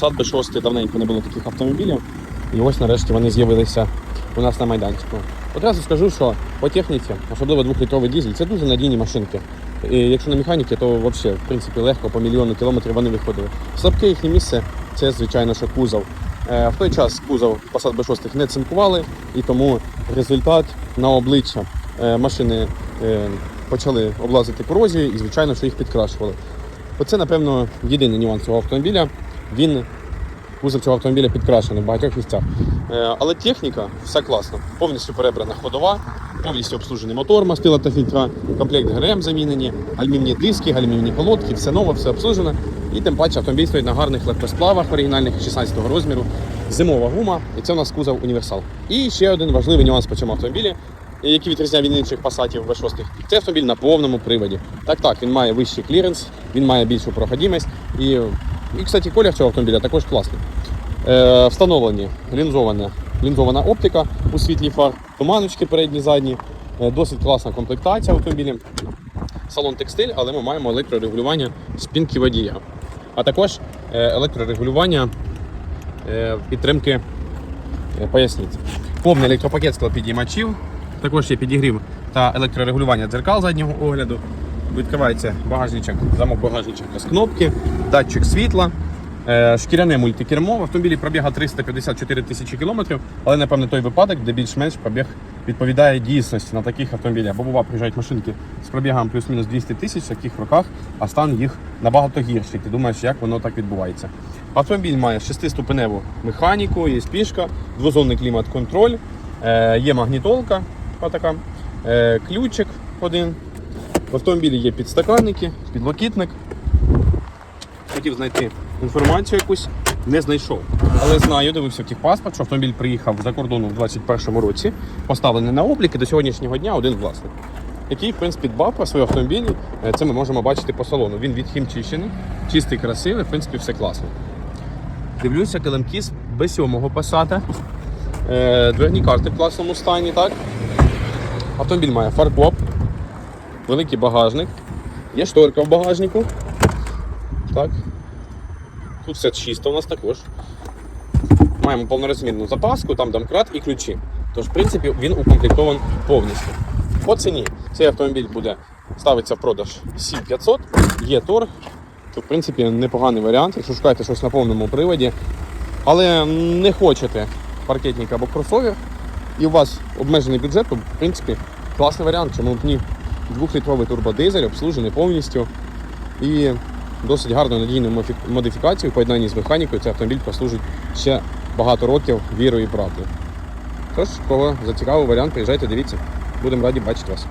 Сад B6 давненько не було таких автомобілів. І ось нарешті вони з'явилися у нас на майданчику. Одразу скажу, що по техніці, особливо двохлітровий дизель, це дуже надійні машинки. І якщо на механіки, то взагалі, в принципі, легко по мільйону кілометрів вони виходили. Слабке їхнє місце це, звичайно, що кузов. Е, В той час кузов Passat B6 не цинкували, і тому результат на обличчя е, машини е, почали облазити корозію і, звичайно, що їх підкрашували. Оце, напевно, єдиний нюанс цього автомобіля. Він кузов цього автомобіля підкрашений в багатьох місцях. Е, Але техніка все класно. Повністю перебрана ходова, повністю обслужений мотор, мастила та фільтра, комплект ГРМ замінені, алюмінні диски, алюмінні колодки, все нове, все обслужено. І тим паче автомобіль стоїть на гарних легкосплавах оригінальних 16 розміру, зимова гума, і це у нас кузов універсал. І ще один важливий нюанс по цьому автомобілі, який відрізняє від інших пасатів V6. Це автомобіль на повному приводі. Так, так, він має вищий кліренс, він має більшу проходимість. І, і кстати, колір цього автомобіля також класний. Е, встановлені лінзована, лінзована оптика у світлі фар, туманочки передні, задні. Е, досить класна комплектація автомобіля. Салон текстиль, але ми маємо електрорегулювання спинки водія. А також е, електрорегулювання е, підтримки поясниць. Повний електропакет склопідіймачів, також є підігрів та електрорегулювання дзеркал заднього огляду. Відкривається багажничок, замок багажничка з кнопки, датчик світла, е, шкіряне мультикермо. В автомобілі пробіга 354 тисячі кілометрів, але напевне той випадок, де більш-менш пробіг відповідає дійсності на таких автомобілях. Бо бува приїжджають машинки з пробігом плюс-мінус 200 тисяч в таких роках, а стан їх набагато гірший. Ти думаєш, як воно так відбувається. Автомобіль має шестиступеневу механіку, є спішка, двозонний клімат-контроль, е, є магнітолка, отака, е, ключик один. В автомобілі є підстаканники, підлокітник. Хотів знайти інформацію якусь, не знайшов. Але знаю, дивився в паспорт, що автомобіль приїхав за кордону в 2021 році, поставлений на облік і до сьогоднішнього дня один власник. Який, в принципі, дбав про свої автомобілі. Е, Це ми можемо бачити по салону. Він відхімчищений, чистий, красивий, в принципі, все класно. Дивлюся, килимки з B7 пасата. Е, Дверні карти в класному стані, так? Автомобіль має фаркоп, великий багажник, є шторка в багажнику. Так. Тут все чисто у нас також. Маємо повнорозмірну запаску, там домкрат і ключі. Тож, в принципі, він укомплектований повністю. По ціні цей автомобіль буде ставиться в продаж 7500, є торг. То, в принципі, непоганий варіант, якщо шукаєте щось на повному приводі, але не хочете паркетник або кросовер, і у вас обмежений бюджет, то в принципі класний варіант, чому б ні. Двохлітровий турбодизель, обслужений повністю і досить гарною надійною модифікацію в поєднанні з механікою. Цей автомобіль прослужить ще багато років вірою і правдою. Тож, кого зацікавив варіант, приїжджайте, дивіться. Будемо раді бачити вас.